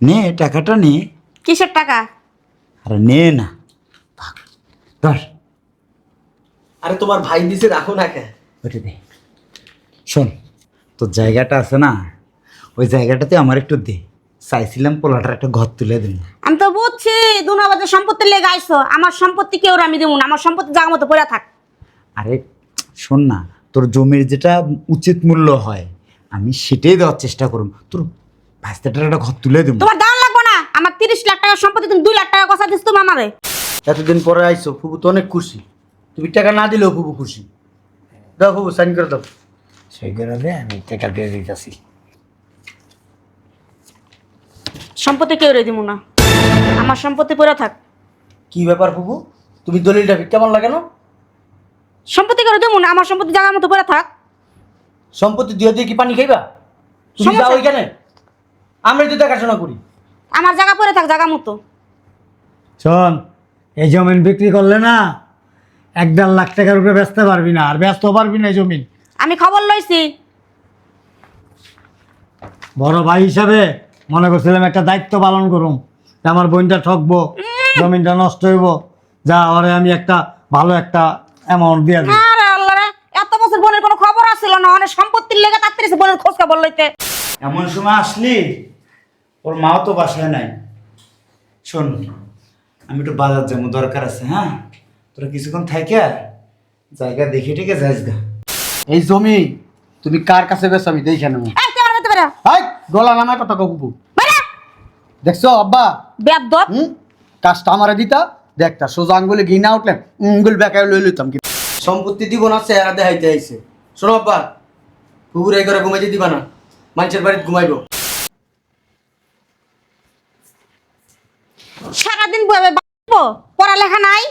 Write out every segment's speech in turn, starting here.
নে টাকাটা নে। কিসের টাকা? আরে নে না। থাক, ধর। আরে তোমার ভাই দিছে রাখো না কে ওটা দে। শোন তোর জায়গাটা আছে না? ওই জায়গাটাতে আমার একটু দে। চাইছিলাম পোলাটার একটা ঘর তুলে দিন আমি তো বুঝছি দুনাবাদের সম্পত্তি লেগে আইছো। আমার সম্পত্তি কেউ আমি দেবো না আমার সম্পত্তি জায়গা মতো পড়ে থাক। আরে শোন না তোর জমির যেটা উচিত মূল্য হয় আমি সেটাই দেওয়ার চেষ্টা করুন তোর ভাস্তাটার একটা ঘর তুলে দেবো। তোমার দাম লাগবে না? আমার তিরিশ লাখ টাকার সম্পত্তি তুমি দুই লাখ টাকা কথা দিস তুমি আমারে এতদিন পরে আইছো ফুবু তো অনেক খুশি। তুমি টাকা না দিলেও ফুবু খুশি। দাও ফুবু সাইন করে দাও। সেই করে দে আমি টাকা দিয়ে দিতেছি। সম্পত্তি কেউ রে দিব না আমার সম্পত্তি পড়ে থাক। কি ব্যাপার ফুবু? তুমি দলিলটা কেমন লাগে না সম্পত্তি করে দেবো না আমার সম্পত্তি জায়গার মতো পড়ে থাক। সম্পত্তি দিয়ে দিয়ে কি পানি খাইবা? তুমি যাও ওইখানে আমরা তো দেখাশোনা করি। আমার জায়গা পড়ে থাক জায়গা মতো। শোন এই জমিন বিক্রি করলে না এক দেড় লাখ টাকার উপরে বেচতে পারবি না আর ব্যস্ত পারবি না এই জমিন। আমি খবর লইছি। বড় ভাই হিসাবে মনে করছিলাম একটা দায়িত্ব পালন করুম যে আমার বোনটা ঠকবো জমিনটা নষ্ট হইব যা ওরে আমি একটা ভালো একটা অ্যামাউন্ট দিয়ে দিই। আরে আল্লাহ রে এত বছর বোনের কোনো খবর আসছিল না অনেক সম্পত্তির লেগে তাড়াতাড়ি বোনের খোঁজ খবর লইতে। এমন সময় আসলি ওর মাও তো বাসায় নাই। শোন আমি একটু বাজার যাব দরকার আছে হ্যাঁ? তোরা কিছুক্ষণ থাকে জায়গা দেখে টেকে যাইস গা। এই জমি তুমি কার কাছে বেছো আমি দেখে নেব। এই তুই আমার বাড়িতে বেরো। হাই গলা নামায় কথা বেরো। দেখছ আব্বা? বেয়াদব। হুম? কাজটা আমারে দিতা দেখতা সোজা আঙ্গুলে ঘি না উঠলে আঙ্গুল বেকায় লই লইতাম কি সম্পত্তি দিব না চেহারা দেখাইতে আইছে। শোনো আব্বা এই ঘরে ঘুমাইতে দিবা না। মানুষের বাড়িতে ঘুমাইবো। সারাদিন বইবে বাঁচবো পড়ালেখা নাই?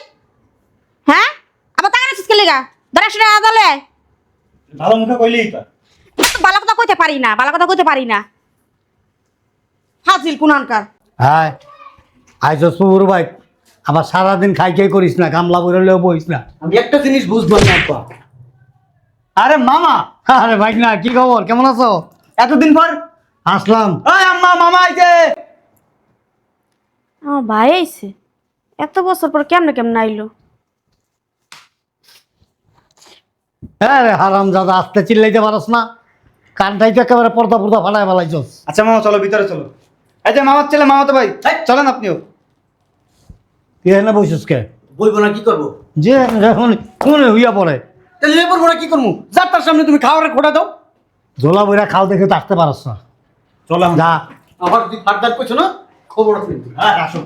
হ্যাঁ? আবার টাকা নিচ্ছিস কে লেগা ধরে সেটা আদালে। ভালো মুখে কইলেই তো। ভালো কথা কইতে পারি না ভালো কথা কইতে পারি না। হাজিল কুনানকার হ্যাঁ আইস সুর ভাই আবার সারাদিন খাই খাই করিস না গামলা বইলেও বইস না। আমি একটা জিনিস বুঝব না আব্বা। আরে মামা আরে ভাই না কি খবর? কেমন আছো? এতদিন পর আসলাম। ওই আম্মা মামা আইছে। আমার ভাই আইছে। এত বছর পর কেমনে কেমনে আইলো? হ্যাঁ রে হারাম দাদা আসতে চিল্লাইতে পারস না। কানটাই তো একেবারে পর্দা পর্দা ফাটায় ফেলাইছস। আচ্ছা মামা চলো ভিতরে চলো। এই যে মামার ছেলে মামা তো ভাই চলেন আপনিও। তুই এখানে বসিস কে? বইবো না কি করব? যে এখন কোনে হইয়া পড়ে? তাহলে এ পড়ব না কি করব? যার তার সামনে তুমি খাওয়ারে খোটা দাও। ঝোলা বইরা খাও দেখে তো আসতে পারস না। চলো যা। আবার তুই ফার্দার করছ না? খবর আছে কিন্তু। হ্যাঁ আসো।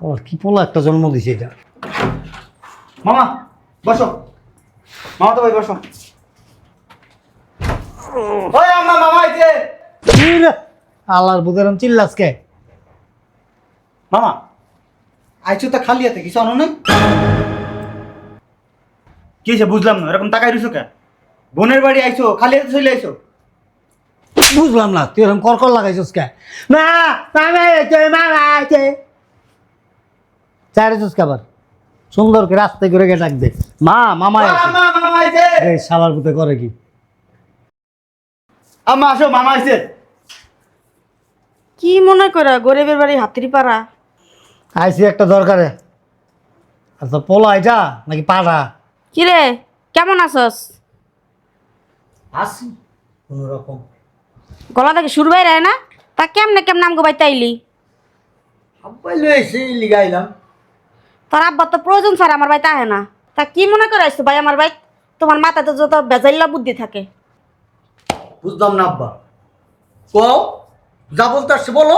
ওর কি পোলা একটা জন্ম দিছে এটা? মামা বসো। মামা তো ভাই বসো। ওই আম্মা মামা আইছে আল্লাহর বুধেরম চিল্লাস কে? মামা আইছো তো খালি হাতে কিছু আনো নাই? কি বুঝলাম না এরকম টাকা দিছো কে? বোনের বাড়ি আইছো খালি হাতে চলে আইছো? বুঝলাম না তুই এরকম করকর লাগাইছস কে? মা মামা আইছে মামা আইছে চাইরেছস কে আবার। সুন্দর করে রাস্তায় করে গে ডাক দে। মা মামা আইছে এই শালার পুতে করে কি? আম্মা আসো মামা আইছে কি মনে করে গরিবের বাড়ি হাতির পাড়া? আইছি একটা দরকারে। আচ্ছা পোলা এটা নাকি পাড়া? কি রে কেমন আছস? আসি কোন রকম গলা থেকে সুর বাইরে না? তা কেমনে কেমনে আমগো বাইতে আইলি? আব্বাই লই লিগাইলাম তোর আব্বা তো প্রয়োজন ছাড়া আমার বাড়িতে আহে না। তা কি মনে করে আসছো ভাই আমার ভাই তোমার মাথায় তো যত বেজাইল্লা বুদ্ধি থাকে। বুঝলাম না আব্বা। কও যা বলতে আসছে বলো।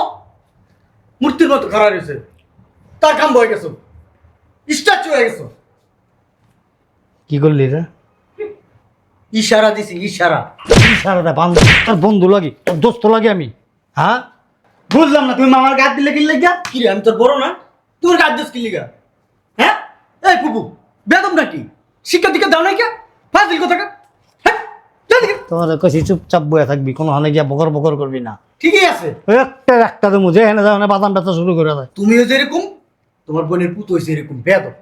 মূর্তির মতো খারাপ হয়েছে তার কাম হয়ে গেছো। স্ট্যাচু হয়ে গেছো। কি করলি রে? ইশারা দিছি ইশারা। ইশারাটা বান্ধব তোর বন্ধু লাগি তোর দোস্ত লাগি আমি। হ্যাঁ? বুঝলাম না তুমি মামার গাছ দিলে কি লেগা? কি রে আমি তোর বড় না? তোর কাজ দিস কি লিগা? হ্যাঁ? এই পুপু বেদম নাকি? শিক্ষা দীক্ষা দাও নাই কে ফাজিল কথা হ্যাঁ? যা দিকে। তোমার কাছে চুপচাপ বয়ে থাকবি কোনো হানে গিয়া বকর বকর করবি না। ঠিকই আছে। একটা একটা তো মুঝে এনে যাও বাদাম ব্যথা শুরু করে দেয়। তুমিও যেরকম তোমার বোনের পুত হয়েছে এরকম বেদম।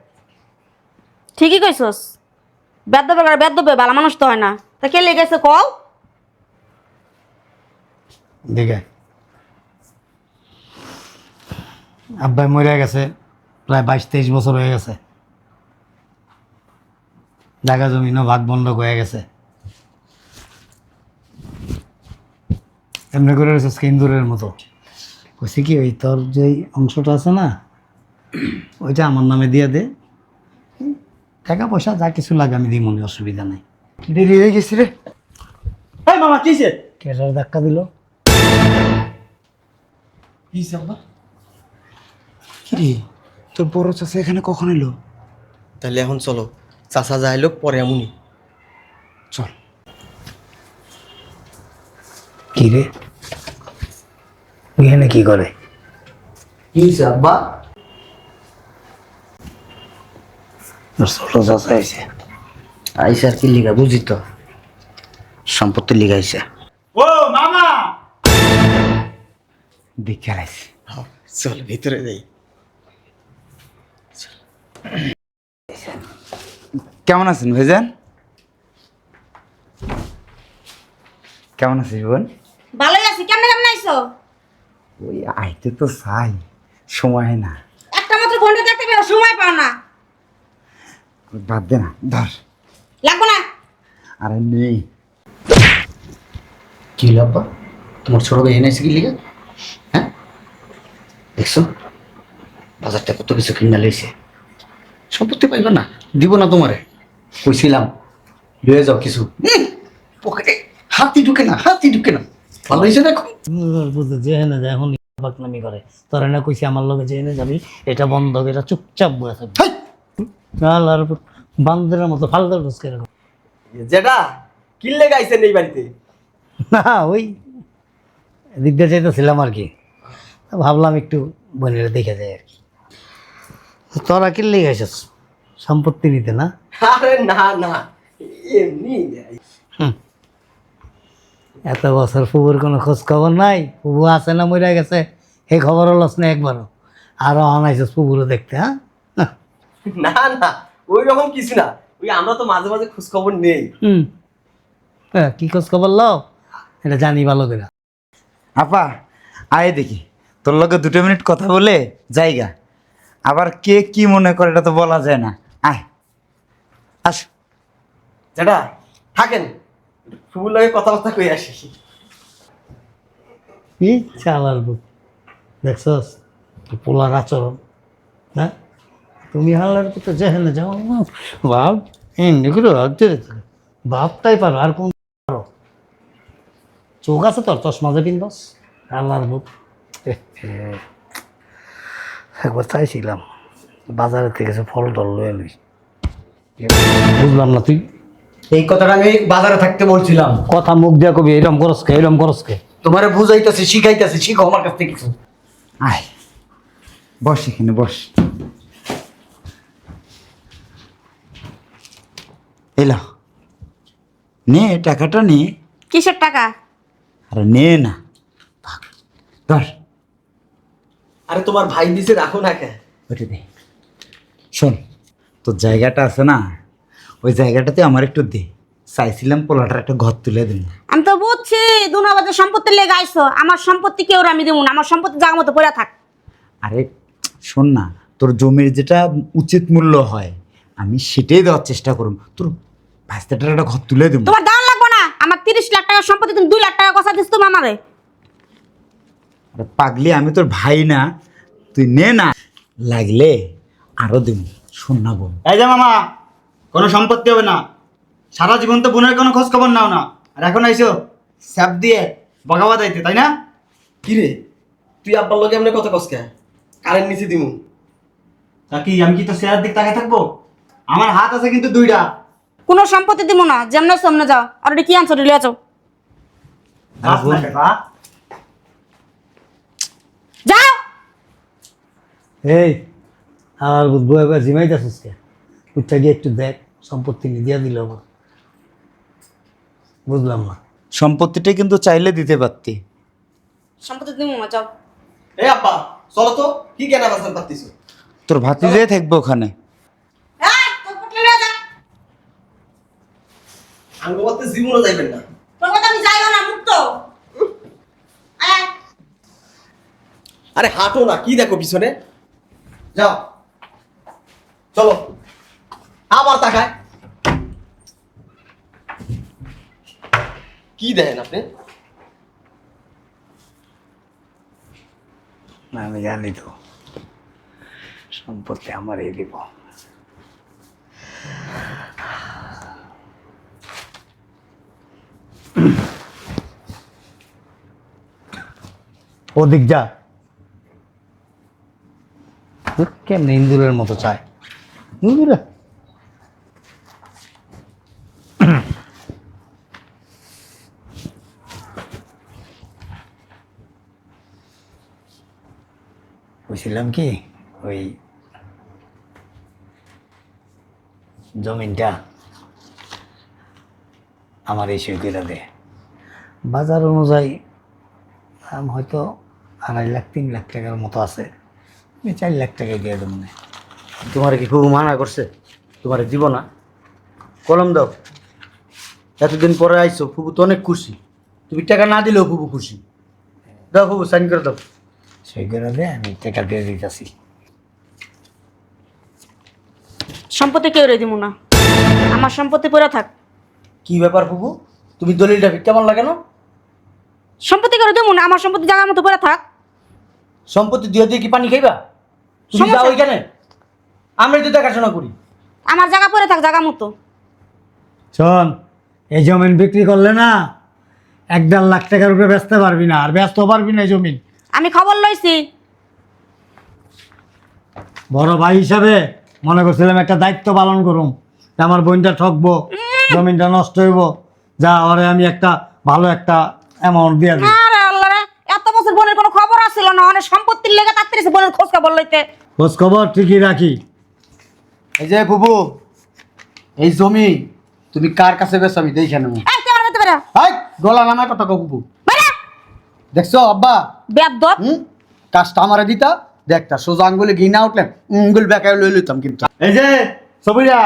ঠিকই কইছস। বেদ্য বেগার বেদ্য বে ভালো মানুষ তো হয় না। তা কে লেগেছে কও? দেখে। আব্বাই মরে গেছে, প্রায় বাইশ, তেইশ বছর হয়ে গেছে। জায়গা জমিনও ভাগ বন্ধক হয়ে গেছে। এমনি করে রয়েছে সিন্দুরের মতো। কইছি কি, ওই তোর যে অংশটা আছে না, ওইটা আমার নামে দিয়ে দে। টাকা পয়সা যা কিছু লাগে আমি দিই মনে অসুবিধা নাই। দেরি হয়ে গেছি রে। এই মামা কিসে কেটার ধাক্কা দিল। কি রে তোর বড় চাষা এখানে কখন এলো? তাহলে এখন চলো চাচা যাই লোক পরে এমনই চল। কি রে? এখানে কি করে? কি আব্বা তোর ছোট চাষা হয়েছে আইসা আর কি লিগা বুঝি তো। সম্পত্তি লিগাইছে ও মামা! দেখে আলাইছি চল ভিতরে যাই। কেমন আছেন ভাইজান? কেমন আছিস বোন? ভালোই আছি। কেমনে কেমন আইছো? ওই আইতে তো চাই সময় না একটা মাত্র বোনটা দেখতে পেও সময় পাও না বাদ দে না ধর। লাগবো না। আরে নেই। কি আব্বা? তোমার ছোট ভাই এনেছে কি লিগা? হ্যাঁ? দেখছ? বাজারটা কত কিছু কিনা লইছে সম্পত্তি পাইবা না দিব না তোমারে। কইছিলাম লয়ে যাও কিছু। পকেটে হাতি ঢুকে না হাতি ঢুকে না। ভালো হয়েছে দেখো বুঝতে যে না যায় এখন বাকনামি করে। তোরা না কইছি আমার লগে যে এনে যাবি এটা বন্ধ এটা চুপচাপ বয়ে থাকবে। হাই! চাল মতো ফালতু ঢুস করে যেটা কিনলে গাইছেন এই বাড়িতে? না ওই এদিক দিয়ে চাইতেছিলাম আর কি। ভাবলাম একটু বোনের দেখে যায় আর কি। তোরা কিনলে গেছিস সম্পত্তি নিতে না? আরে না না এমনি। এত বছর ফুবুর কোনো খোঁজ খবর নাই? ফুবু আছে না মরে গেছে? এই খবর লস না একবারও। আরও আনাইছিস ফুবুরও দেখতে হ্যাঁ? না। না ওই রকম কিছু না। ওই আমরা তো মাঝে মাঝে খোঁজ খবর নেই। হুম। হ্যাঁ, কি খোঁজ খবর লও? এটা জানি ভালো করে। আপা আয় দেখি। তোর লগে দুটো মিনিট কথা বলে জায়গা। আবার কে কি মনে করে এটা তো বলা যায় না। আয়। আস। যেটা থাকেন। ফুল লাগে কথাবার্তা কই আসি। কি চালার বুক দেখছস? পোলার আচরণ হ্যাঁ? তুমি হালার তো যেখানে যাও। বাপ এমনি করে ভাবতে বাপটাই পারো আর কোন পারো? চোখ আছে তোর চশমা যে পিনবস। আল্লাহর বুক একবার চাইছিলাম বাজারে থেকে কিছু ফল টল লয়ে লই। বুঝলাম না তুই। এই কথাটা আমি বাজারে থাকতে বলছিলাম। কথা মুখ দিয়া কবি এরম করস কে এরম করস কে? তোমারে বুঝাইতেছি শিখাইতেছি শিখো আমার কাছ থেকে কিছু। আয় বস এখানে বস। এলো নে টাকাটা নে। কিসের টাকা? আরে নে না। থাক, ধর। আরে তোমার ভাই দিছে রাখো না কে? ওটা দে। শোন তোর জায়গাটা আছে না? ওই জায়গাটাতে আমার একটু দে। চাইছিলাম পোলাটার একটা ঘর তুলে দিন আমি তো বুঝছি দুনাবাদের সম্পত্তি লেগে আইছো। আমার সম্পত্তি কেউ আমি দেবো না আমার সম্পত্তি জায়গা মতো পড়ে থাক। আরে শোন না তোর জমির যেটা উচিত মূল্য হয় আমি সেটাই দেওয়ার চেষ্টা করুন তোর একটা ঘর তুলে দেবো। তোমার দাম লাগবে না? আমার তিরিশ লাখ টাকার সম্পত্তি তুমি দুই লাখ টাকা কথা দিস তুমি আমারে। আরে পাগলি আমি তোর ভাই না। তুই নে না। লাগলে আরও দেব শোন না বোন এই যে মামা কোনো সম্পত্তি হবে না। সারা জীবন তো বোনের কোনো খোঁজ খবর নাও না। আর এখন আইসো স্যাপ দিয়ে বগাবা দাইতে তাই না? কি রে তুই আব্বার লগে এমনি কথা কসকে কারেন্ট নিচে দিমু। তা কি আমি কি তো শেয়ার দিক তাকে থাকব? আমার হাত আছে কিন্তু দুইটা। কোনো সম্পত্তি দিব না যেমন সামনে যাও। আর ওটা কি আনছো রিলে আছো? যাও! এই আর বুধবো একবার জিমাইতেছিস কে উঠটা গিয়ে একটু দেখ সম্পত্তি নিয়ে দিয়া দিল আমার। বুঝলাম না। সম্পত্তিটা কিন্তু চাইলে দিতে পারতি। সম্পত্তি দিব না যাও। এই আব্বা চলো তো কি কেনা বাসান পাতিছো তোর ভাতিজাই থাকবে ওখানে এই, তোর পুটলি লয়ে যা। করতে জীবনও যাইবেন না। তোর কথা আমি যাইও না মুক্ত। আরে হাঁটো না কি দেখো পিছনে? যাও। চলো। আবার তাকায়। কি দেখেন আপনি? না আমি জানি তো। সম্পত্তি আমার আমারই দিব। ওদিক যা। কেমনে ইন্দুরের মতো চায়? ইন্দুরে? বুঝছিলাম কি? ওই জমিনটা আমার এই সই করে দে। বাজার অনুযায়ী হয়তো আড়াই লাখ তিন লাখ টাকার মতো আছে। আমি চার লাখ টাকা দিয়ে দেবো না। তোমার কি ফুবু মানা করছে? তোমার দিব না। কলম দাও। এতদিন পরে আইছো ফুবু তো অনেক খুশি। তুমি টাকা না দিলেও ফুবু খুশি। দাও ফুবু সাইন করে দাও। সই করে দে আমি টাকা দিয়ে দিতে দিতেছি। সম্পত্তি কেউ রে দিব না। আমার সম্পত্তি পড়ে থাক। কি ব্যাপার ফুবু তুমি দলিলটা কেমন লাগে না? সম্পত্তি করে দেবো না আমার সম্পত্তি জায়গা মতো পড়ে থাক। সম্পত্তি দিয়ে দিয়ে কি পানি খাইবা? তুমি যাও? ওইখানে। আমরাই তো দেখাশোনা করি। আমার জায়গা পরে থাক জায়গা মতো। শোন এই জমিন বিক্রি করলে না এক দেড় লাখ টাকার উপরে বেচতে পারবি না আর ব্যস্ত পারবি না এই জমিন। আমি খবর লইছি। বড় ভাই হিসাবে মনে করছিলাম একটা দায়িত্ব পালন করুম যে আমার বোনটা ঠকবো জমিনটা নষ্ট হইব যা ওরে আমি একটা ভালো একটা অ্যামাউন্ট দিয়ে দিই আরে আল্লাহ রে এত বছর বোনের আসছিল না অনেক সম্পত্তির লেগে তাড়াতাড়ি বোনের খোঁজ খবর লইতে। খোঁজ খবর ঠিকই রাখি। এই যে ফুবু এই জমি তুমি কার কাছে বেছো আমি দেখে নেব। এই তুই আমার বেরা হাই গলা নামায় কথা কও ফুবু বেরা দেখছ আব্বা? বেদব হুম? কাজটা আমারে দিতা দেখতা সোজা আঙ্গুলে ঘি না উঠলে আঙ্গুল বেকায় লই লইতাম কিন্তু। এই যে সবিরা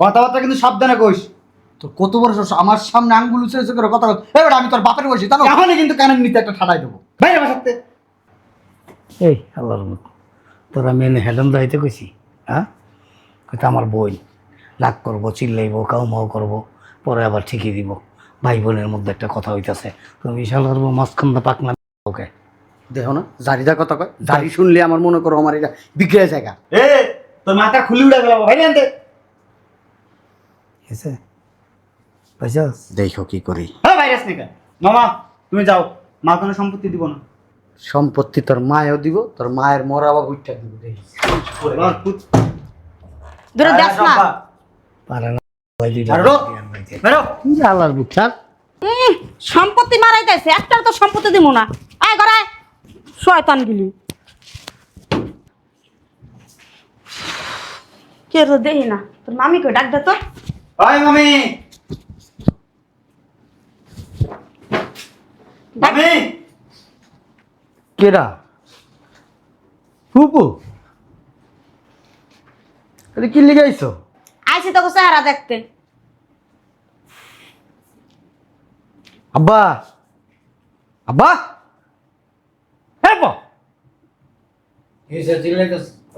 কথাবার্তা কিন্তু সাবধানে কইস। তো কত বড় আমার সামনে আঙ্গুল উঁচু উঁচু করে কথা বল। এবার আমি তোর বাপের বসি জানো? এখনই কিন্তু কানের নিতে একটা ঠাড়াই দেবো। বাইরে বাসাতে। এই আল্লাহর মতো তোরা মেনে হেডম দাইতে কইছি হ্যাঁ? হয়তো আমার বই রাগ করব চিল্লাইবো কাউ মাও করব পরে আবার ঠিকই দিব। ভাই বোনের মধ্যে একটা কথা হইতেছে। তুমি বিশাল করব মাঝখানটা পাকনা ওকে? দেখো না জারিদা কথা কয় জারি শুনলে আমার মনে করো আমার এটা বিক্রয় জায়গা। এ তোর মাথা খুলি উড়ে গেল আনতে। ঠিক আছে দেখো কি করি। হ্যাঁ বাইরে আসনি কেন মামা তুমি যাও মা কোনো সম্পত্তি দিব না। সম্পত্তি তোর মায়েও দিব তোর মায়ের মরা আবার উঠটা দিব দূরে দেখ না। পারে না। আল্লাহর বুক ছাড় উম, সম্পত্তি মারাইতেছে একটার তো সম্পত্তি দিব না। আয় গড়ায় শয়তান গিলি। কে তো দেখি না। তোর মামি কই ডাক দে তো। ওই মামি। মামি। কেডা? ফুপু? এটা কি লিগাইছো আইছি তোকে চেহারা দেখতে। আব্বা? আব্বা? হ্যাঁ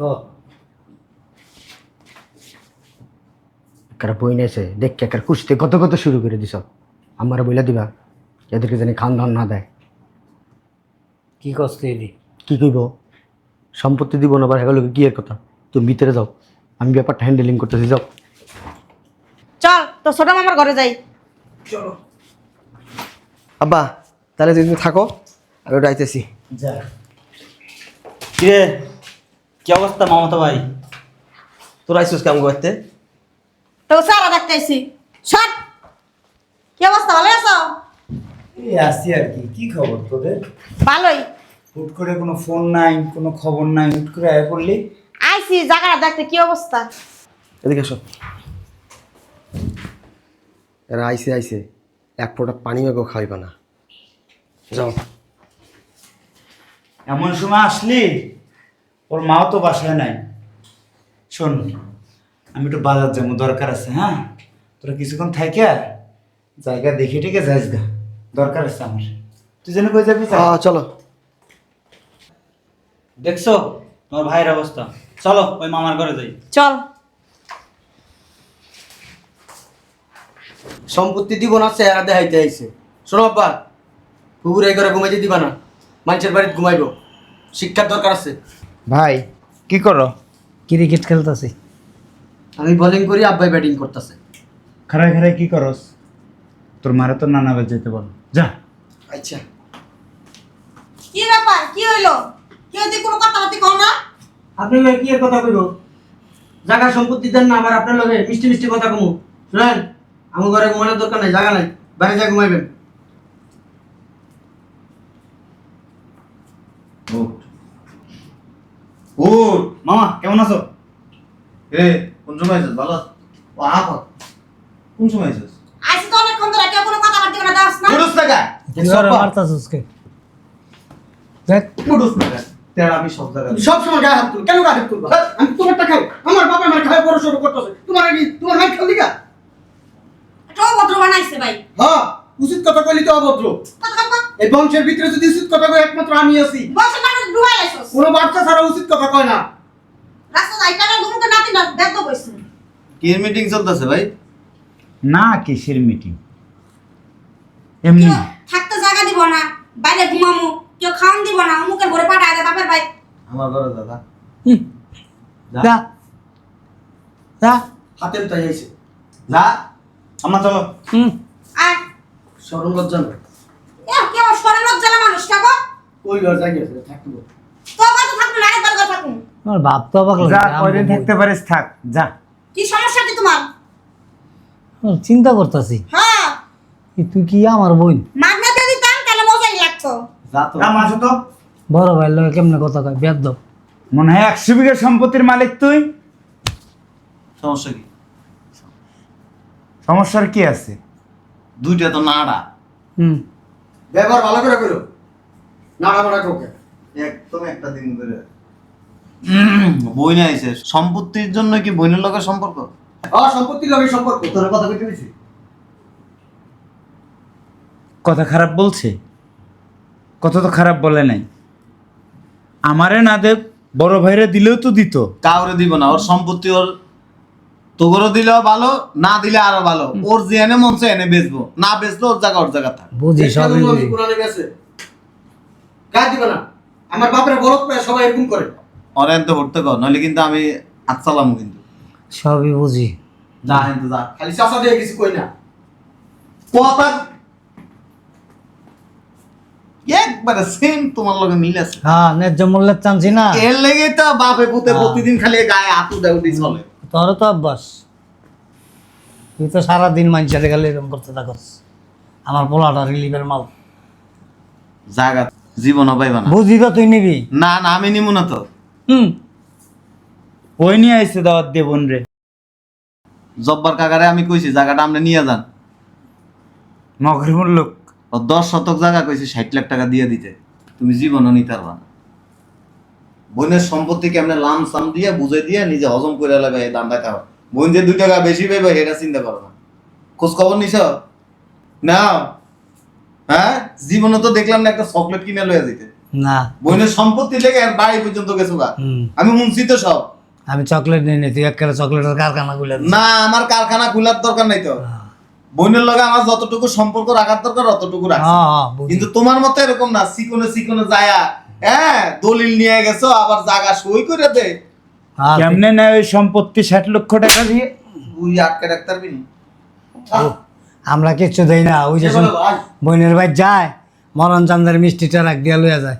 ও। কারা বই নেছে দেখকে একার কুস্তে কত কত শুরু করে দিছ। আমার বইলা দিবা এদেরকে জানি খান ধান না দেয়। কি কষ্ট এলি কি কইব? সম্পত্তি দিব না হেগুলোকে কি এর কথা? তুমি ভিতরে যাও। আমি ব্যাপারটা হ্যান্ডেলিং করতেছি যাও। চল তো ছোট মামার ঘরে যাই। চলো। আব্বা তাহলে তুমি থাকো আমি ওটা আইতেছি। যা। কিরে কি অবস্থা মামতা ভাই? তোর আইসুস কাম করতে তো চেহারা দেখতে আইছি সর। কি অবস্থা ভালো আছো? এই আসি আর কি। কি খবর তোদের? ভালোই। হুট করে কোনো ফোন নাই কোনো খবর নাই হুট করে আয় পড়লি। আইছি জায়গাটা দেখতে কি অবস্থা? এদিকে আসো। এরা আইসে আইসে এক ফোঁটা পানিও কেউ খাইবা না। যাও। এমন সময় আসলি ওর মাও তো বাসায় নাই। শোন আমি একটু বাজার যাব দরকার আছে হ্যাঁ? তোরা কিছুক্ষণ থাকে আর জায়গা দেখে টেকে যাইস গা। দরকার আছে আমার। তুই যেন কই যাবি। চলো। দেখছ? তোমার ভাইয়ের অবস্থা। চলো ওই মামার ঘরে যাই। চল। সম্পত্তি দিব না চেহারা দেখাইতে আইছে। শোনো আব্বা পুকুর এই করে ঘুমাইতে দিবা না। মানুষের বাড়িতে ঘুমাইব। শিক্ষার দরকার আছে। ভাই কি করো? ক্রিকেট খেলতেছি। আমি বোলিং করি আব্বাই ব্যাটিং করতেছে। খারাই খারাই কি করস? তোর মারে তো নানা বাজ যেতে বল। যা। আচ্ছা। কি ব্যাপার? কি হইল? কেউ কোনো কথা বাতি কও না। আপনি লগে কি এর কথা কইব? জায়গা সম্পত্তি দেন না আবার আপনার লগে মিষ্টি মিষ্টি কথা কমু। শুনেন আমার ঘরে ঘুমানোর দরকার নাই জায়গা নাই বাইরে যা ঘুমাইবেন। ও মামা কেমন আছো? এ কোন সময় আছিস? ভালো আছিস? ও আহ কোন সময় আছিস? আইসি তো অনেকক্ষণ ধরে কেউ কোনো কথা বাতি না। দাস না কুডুস টাকা তুই ওরে মারতাছিস কে দেখ কুডুস টাকা তেরা আমি সব জায়গায় সব সময় গায়ে হাত তুল। কেন গায়ে হাত তুলবা? আমি তোমারটা খাই। আমার বাবা আমার খাই বড় সড়ো করতেছে। তোমার কি তোমার ভাই খালি গা এটা অভদ্র বানাইছে ভাই। হ্যাঁ উচিত কথা কইলি তো অভদ্র। কথা কথা এই বংশের ভিতরে যদি উচিত কথা কই একমাত্র আমি আছি। বসে মানুষ ডুবাই আইছস কোনো বাচ্চা ছাড়া উচিত কথা কয় না। রাস্তা যাইতা না গুমুকে নাতি না দেখো কইছে। কি মিটিং চলতেছে ভাই? না কিসের মিটিং এমনি। থাকতে জায়গা দিব না বাইরে ঘুমামু কেউ খাওয়ান দিব না মুখের ঘরে ভাই আমার ঘরে দাদা যা। যা। হাতের তাই আইছে যা। আম্মা চলো। হুম। শরম লজ্জা না এ কি আমার সরে লজ্জা মানুষটা গো কই ঘর জায়গা আছে থাকব তো। কথা থাকব না আরেকবার কথা থাকুন আমার বাপ তো অবাক যা কয়দিন থাকতে পারিস থাক যা। কি সমস্যা কি তোমার? চিন্তা করতেছি। হ্যাঁ। তুই কি আমার বোন? মাগনা দিয়ে দিতাম তাহলে মজাই লাগতো। যা তো। বড় ভাই লোক কেমনে কথা কয়? বেদ মনে হয় একশো বিঘা সম্পত্তির মালিক তুই। সমস্যা কি? সমস্যার কি আছে? দুইটা তো নাড়া। হুম। ব্যবহার ভালো করে করো। নাড়া মারা কাউকে একদম একটা দিন ধরে। বইনে আইছে। সম্পত্তির জন্য কি বইনের লোকের সম্পর্ক? হ্যাঁ সম্পত্তির লগে সম্পর্ক। তোর কথা কইতে দিছি কথা খারাপ বলছে? কথা তো খারাপ বলে নাই। আমারে না দেব বড় ভাইরে দিলেও তো দিত। কাউরে দিব না ওর সম্পত্তি ওর তোগরও দিলেও ভালো না দিলে আরও ভালো। ওর যে এনে মন চায় এনে বেচবো না বেচলে ওর জায়গা ওর জায়গা থাক। বুঝি সবই বুঝি। কোরআনে গেছে। গায়ে দিবে না। আমার বাপের প্রায় সবাই এরকম করে। ওর এনতে হরতে কর নইলে কিন্তু আমি আচ্ছালাম কিন্তু। সবই বুঝি। যা এনতে যা খালি চাষা দিয়ে কিছু কই না। কথা একবারে সেম তোমার লগে মিল আছে। হ্যাঁ ন্যায্য মূল্যের চান্সি না। এর লেগে তো বাপে পুতে হ্যাঁ। প্রতিদিন খালি গায়ে হাতু চলে। তোর তো অভ্যাস। তুই তো সারাদিন মানুষের গেলে এরকম করতে থাকস। আমার পোলাটা রিলিফের মাল। জায়গা জীবনও পাইবা না। তুই নিবি? না না আমি নিমু না তো। হুম। ওই নিয়ে আইসে দাওয়াত দিয়ে বোন রে। জব্বার কাকারে আমি কইছি জায়গাটা আপনি নিয়ে যান। মগরিমুর লোক দশ শতক জায়গা কইছি ষাট লাখ টাকা দিয়ে দিতে। তুমি জীবনও নিতে পারবা না। বোনের সম্পত্তি কেমনে লাম সাম দিয়ে বুঝে দিয়ে নিজে হজম করে লাগবে এই দামটা খাওয়া। বোন যে দুই টাকা বেশি পাইবে সেটা চিন্তা করো না। খোঁজ খবর নিছ? না হ্যাঁ? জীবনে তো দেখলাম না একটা চকলেট কিনে লয়ে যেতে না। বোনের সম্পত্তি থেকে আর বাড়ি পর্যন্ত গেছো আমি শুনছি তো সব। আমি চকলেট নিয়ে নি তুই একটা চকলেটের কারখানা খুলে না আমার কারখানা খোলার দরকার নাই তো। বোনের লগে আমার যতটুকু সম্পর্ক রাখার দরকার অতটুকু রাখছি। হ্যাঁ হ্যাঁ। কিন্তু তোমার মতো এরকম না সিকোনে সিকোনে যায়া হ্যাঁ দলিল নিয়ে গেছো আবার জায়গা সই করে দে। হ্যাঁ, কেমনে নেয় ওই সম্পত্তি ষাট লক্ষ টাকা দিয়ে? তুই আটকে রাখতে পারবি আমরা কিচ্ছু দেই না ওই যে ভাই, বোনের ভাই যায় মরণ চান্দের মিষ্টিটা রাখ দিয়া লইয়া যায়।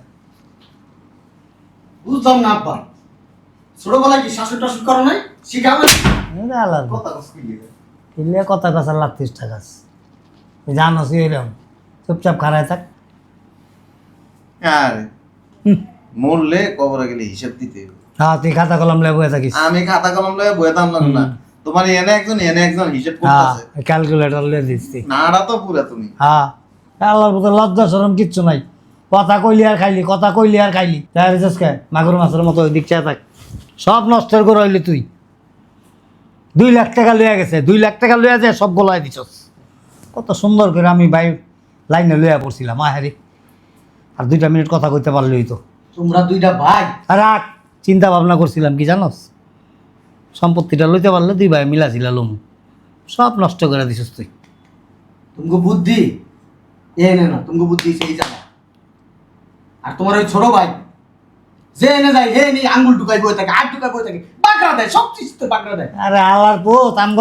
বুঝলাম না আব্বা। ছোটবেলায় কি শাশুড় টাশুর করো নাই? শিখাবে? আলাদা কথা কিনলে কথা কথা লাগতিস টাকাস জানো সি এরকম চুপচাপ খারায় থাক। আরে মরলে কবরে গেলে হিসাব দিতে। হ্যাঁ তুই খাতা কলম লেগে বসে থাকিস। আমি খাতা কলম লয়ে বইতাম না না। তোমার এনে একজন এনে একজন হিসাব হ্যাঁ করতেছে। ক্যালকুলেটর লিয়ে দিচ্ছি। নাড়া তো পুরা তুমি। হ্যাঁ আল্লাহর মতো লজ্জা সরম কিচ্ছু নাই। কথা কইলি আর খাইলি কথা কইলি আর খাইলি। তাই রেজাস খায় মাগুর মাছের মতো ওই দিক চায় থাক। সব নষ্ট করে হইলি তুই। দুই লাখ টাকা লইয়া গেছে দুই লাখ টাকা লইয়া যায় সব গলায় দিছস। কত সুন্দর করে আমি বাই লাইনে লইয়া পড়ছিলাম আহারি আর দুইটা মিনিট কথা কইতে পারলেই তো। তোমরা দুইটা ভাই। আর রাখ চিন্তা ভাবনা করছিলাম কি জানোস? সম্পত্তিটা লইতে পারলে দুই ভাই মিলা ছিল লুম। সব নষ্ট করে দিছিস তুই। তুমি বুদ্ধি? এ নে না তুমি বুদ্ধি সেই জায়গা আর তোমার ওই ছোট ভাই যে এনে যায় হে নি আঙ্গুল ঢুকাই বই থাকে আর ঢুকাই বই থাকে। দেয় সব কিছুতে দেয়। আরে আলার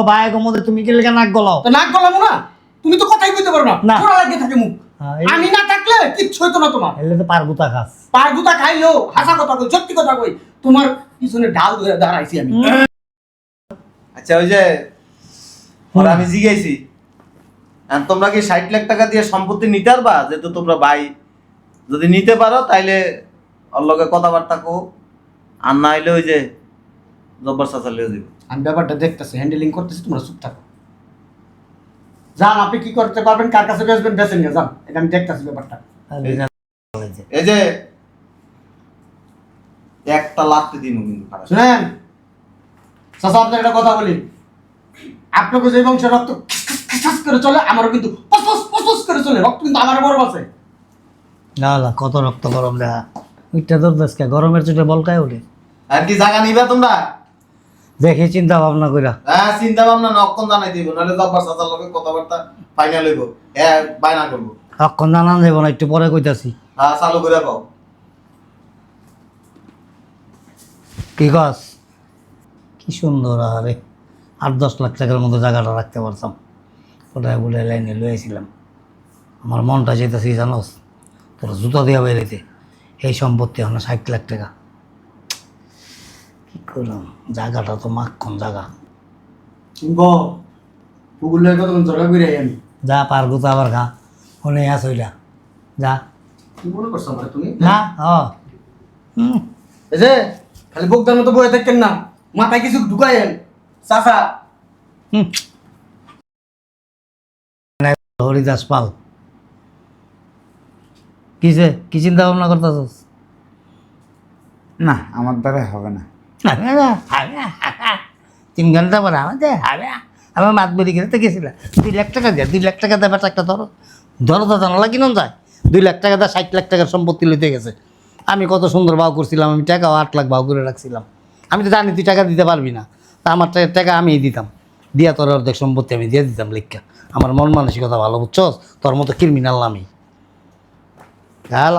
ভাই মধ্যে তুমি কি লেগে নাক গলাও? তো নাক গলামো না? তুমি তো কথাই কইতে পারো না। লাগিয়ে থাকে মুখ। হ্যাঁ, আমি না থাকলে কিচ্ছু হইতো না তোমার। এলে তো পারগুতা খাস। পার গুতা খাইলো হাসা কথা কই সত্যি কথা কই তোমার পিছনে ঢাল ধরে দাঁড়াইছি আমি। আচ্ছা ওই যে ওরা আমি জিজ্ঞাসি আর তোমরা কি ষাট লাখ টাকা দিয়ে সম্পত্তি নিতে পারবা? যেহেতু তোমরা ভাই। যদি নিতে পারো তাইলে লগে কথাবার্তা কো আর না হইলে ওই যে জব্বার চাচালিও দিব আমি ব্যাপারটা দেখতেছি হ্যান্ডেলিং করতেছি তোমরা চুপ থাকো। যান আপনি কি করতে পারবেন কার কাছে বেচবেন বেচেন না যান। এটা আমি দেখতেছি ব্যাপারটা। এই যে একটা লাখতে দিন কিন্তু। শুনেন চাচা আপনার একটা কথা বলি। আপনাকে যে বংশের রক্ত খিসখিস করে চলে আমারও কিন্তু পসপস পসপস করে চলে রক্ত কিন্তু আমার বড় আছে। না না কত রক্ত গরম দেখা ওইটা তোর গরমের চোটে বলকায় ওঠে। আর কি জায়গা নিবা তোমরা? দেখি চিন্তা ভাবনা কইরা। হ্যাঁ চিন্তা ভাবনা নক্ষণ জানাই দিব নাহলে জব্বার চাচার লগে কথাবার্তা ফাইনাল হইব। হ্যাঁ বায়না করব। অক্ষণ জানান যাব না একটু পরে কইতাছি। হ্যাঁ চালু করে পাও কি কস? কি সুন্দর আরে। আট দশ লাখ টাকার মতো জায়গাটা রাখতে পারতাম। ওটাই বলে লাইনে লইয়েছিলাম আমার মনটা যেতেছি জানোস? তোর জুতো দিয়া বেরোতে এই সম্পত্তি আমার ষাট লাখ টাকা। করলাম? জায়গাটা তো মাখন জায়গা। আমি যা পার গুতা আবার খা ফোনে যা। কি মনে করছ আমার তুমি? না হ। এই যে খালি বোকদার মতো বয়ে থাকেন না মাথায় কিছু ঢুকাইয়েন। চাচা। হুম। হরিদাস পাল। কিসে কি চিন্তা ভাবনা করতেছস? না আমার দ্বারা হবে না। তিন ঘণ্টা পরে আমাদের হবে আমার মাত বেরি কিনতে গেছিলাম দুই লাখ টাকা দিয়ে দুই লাখ টাকা দেবে একটা ধরো। ধরো তো জানালা কিনুন যায়। দুই লাখ টাকা দিয়ে ষাট লাখ টাকার সম্পত্তি লইতে গেছে। আমি কত সুন্দর ভাও করছিলাম, আমি টাকাও আট লাখ ভাও করে রাখছিলাম। আমি তো জানি তুই টাকা দিতে পারবি না। তা আমার টাকা আমিই দিতাম। দিয়া তোর অর্ধেক সম্পত্তি আমি দিয়ে দিতাম লিখা। আমার মন মানসিকতা ভালো, বুঝছস? তোর মতো ক্রিমিনাল আমি। হ্যাঁ